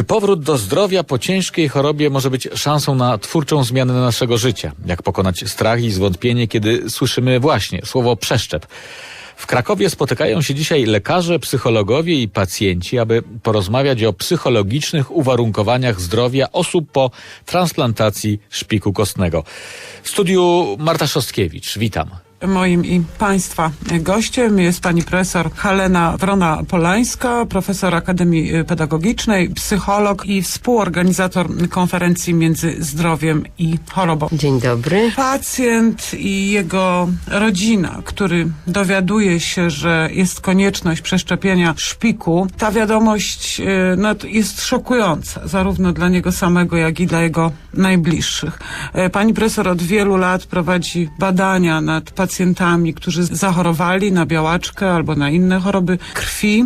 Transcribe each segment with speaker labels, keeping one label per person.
Speaker 1: Czy powrót do zdrowia po ciężkiej chorobie może być szansą na twórczą zmianę naszego życia? Jak pokonać strach i zwątpienie, kiedy słyszymy właśnie słowo przeszczep? W Krakowie spotykają się dzisiaj lekarze, psychologowie i pacjenci, aby porozmawiać o psychologicznych uwarunkowaniach zdrowia osób po transplantacji szpiku kostnego. W studiu Marta Szostkiewicz, witam.
Speaker 2: Moim i Państwa gościem jest pani profesor Helena Wrona-Polańska, profesor Akademii Pedagogicznej, psycholog i współorganizator konferencji między zdrowiem i chorobą.
Speaker 3: Dzień dobry.
Speaker 2: Pacjent i jego rodzina, który dowiaduje się, że jest konieczność przeszczepienia szpiku, ta wiadomość e, no, jest szokująca, zarówno dla niego samego, jak i dla jego najbliższych. E, Pani profesor od wielu lat prowadzi badania nad pacjentami, którzy zachorowali na białaczkę albo na inne choroby krwi.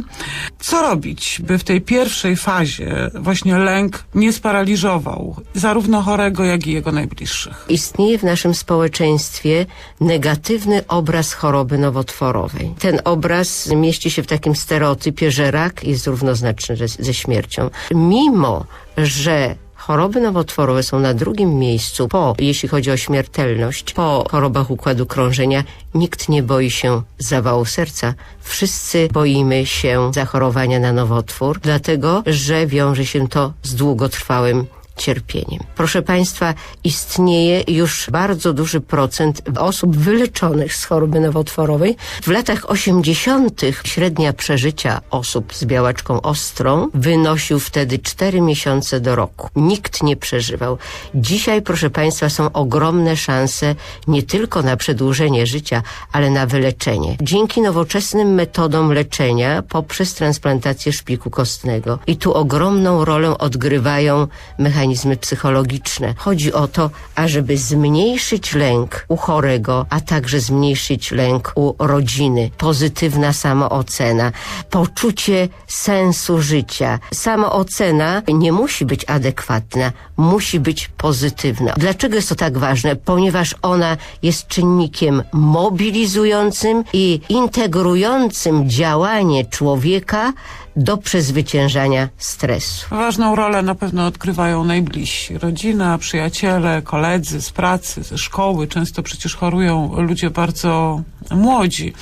Speaker 2: Co robić, by w tej pierwszej fazie właśnie lęk nie sparaliżował zarówno chorego, jak i jego najbliższych?
Speaker 3: Istnieje w naszym społeczeństwie negatywny obraz choroby nowotworowej. Ten obraz mieści się w takim stereotypie, że rak jest równoznaczny ze, ze śmiercią. Mimo, że Choroby nowotworowe są na drugim miejscu po, jeśli chodzi o śmiertelność, po chorobach układu krążenia. Nikt nie boi się zawału serca. Wszyscy boimy się zachorowania na nowotwór, dlatego że wiąże się to z długotrwałym cierpieniem. Proszę Państwa, istnieje już bardzo duży procent osób wyleczonych z choroby nowotworowej. W latach 80. średnia przeżycia osób z białaczką ostrą wynosił wtedy 4 miesiące do roku. Nikt nie przeżywał. Dzisiaj, proszę Państwa, są ogromne szanse nie tylko na przedłużenie życia, ale na wyleczenie. Dzięki nowoczesnym metodom leczenia poprzez transplantację szpiku kostnego. I tu ogromną rolę odgrywają mechanizmy mechanizmy psychologiczne. Chodzi o to, ażeby zmniejszyć lęk u chorego, a także zmniejszyć lęk u rodziny. Pozytywna samoocena, poczucie sensu życia. Samoocena nie musi być adekwatna, musi być pozytywna. Dlaczego jest to tak ważne? Ponieważ ona jest czynnikiem mobilizującym i integrującym działanie człowieka do przezwyciężania stresu.
Speaker 2: Ważną rolę na pewno odgrywają najbliżsi. Rodzina, przyjaciele, koledzy z pracy, ze szkoły. Często przecież chorują ludzie bardzo młodzi.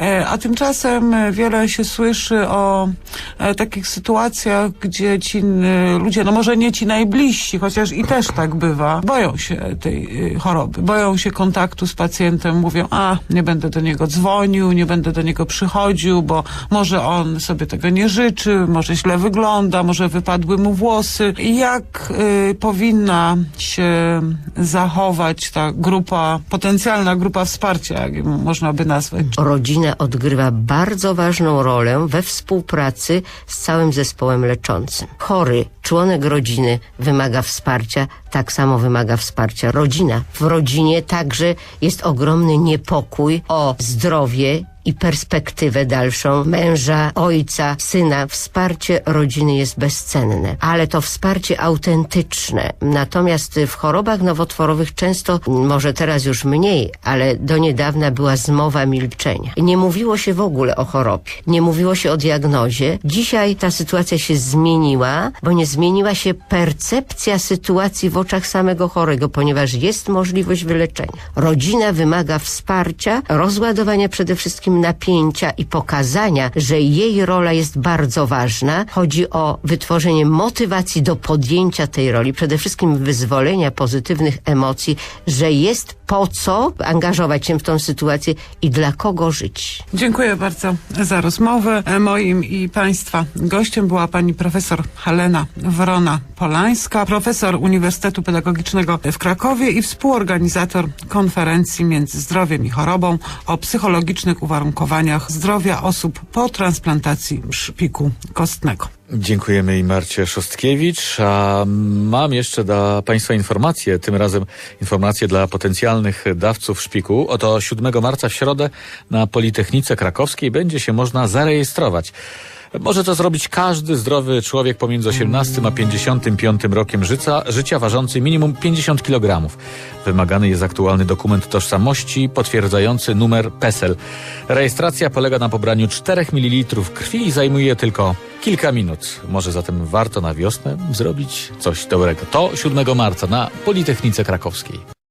Speaker 2: E, a tymczasem wiele się słyszy o e, takich sytuacjach, gdzie ci e, ludzie, no może nie ci najbliżsi, chociaż i też tak bywa, boją się tej choroby, boją się kontaktu z pacjentem, mówią, a nie będę do niego dzwonił, nie będę do niego przychodził, bo może on sobie tego nie życzy, może źle wygląda, może wypadły mu włosy. Jak y, powinna się zachować ta grupa, potencjalna grupa wsparcia, jak można by nazwać?
Speaker 3: Rodzina odgrywa bardzo ważną rolę we współpracy z całym zespołem leczącym. Chory, członek rodziny wymaga wsparcia, tak samo wymaga wsparcia rodzina. W rodzinie także jest ogromny niepokój o zdrowie i perspektywę dalszą męża, ojca, syna. Wsparcie rodziny jest bezcenne, ale to wsparcie autentyczne. Natomiast w chorobach nowotworowych często, może teraz już mniej, ale do niedawna była zmowa milczenia. Nie mówiło się w ogóle o chorobie, nie mówiło się o diagnozie. Dzisiaj ta sytuacja się zmieniła, bo nie zmieniła się percepcja sytuacji w oczach samego chorego, ponieważ jest możliwość wyleczenia. Rodzina wymaga wsparcia, rozładowania przede wszystkim napięcia i pokazania, że jej rola jest bardzo ważna. Chodzi o wytworzenie motywacji do podjęcia tej roli, przede wszystkim wyzwolenia pozytywnych emocji, że jest po co angażować się w tą sytuację i dla kogo żyć.
Speaker 2: Dziękuję bardzo za rozmowę. Moim i Państwa gościem była pani profesor Helena Wrona-Polańska, profesor Uniwersytetu Pedagogicznego w Krakowie i współorganizator konferencji między zdrowiem i chorobą o psychologicznych uwarunkowaniach zdrowia osób po transplantacji szpiku kostnego.
Speaker 1: Dziękujemy i Marcie Szostkiewicz. A mam jeszcze dla Państwa informację, tym razem informację dla potencjalnych dawców szpiku. Oto 7 marca w środę na Politechnice Krakowskiej będzie się można zarejestrować Może to zrobić każdy zdrowy człowiek pomiędzy 18 a 55 rokiem życia, życia ważący minimum 50 kg. Wymagany jest aktualny dokument tożsamości potwierdzający numer PESEL. Rejestracja polega na pobraniu 4 ml krwi i zajmuje tylko kilka minut. Może zatem warto na wiosnę zrobić coś dobrego. To 7 marca na Politechnice Krakowskiej.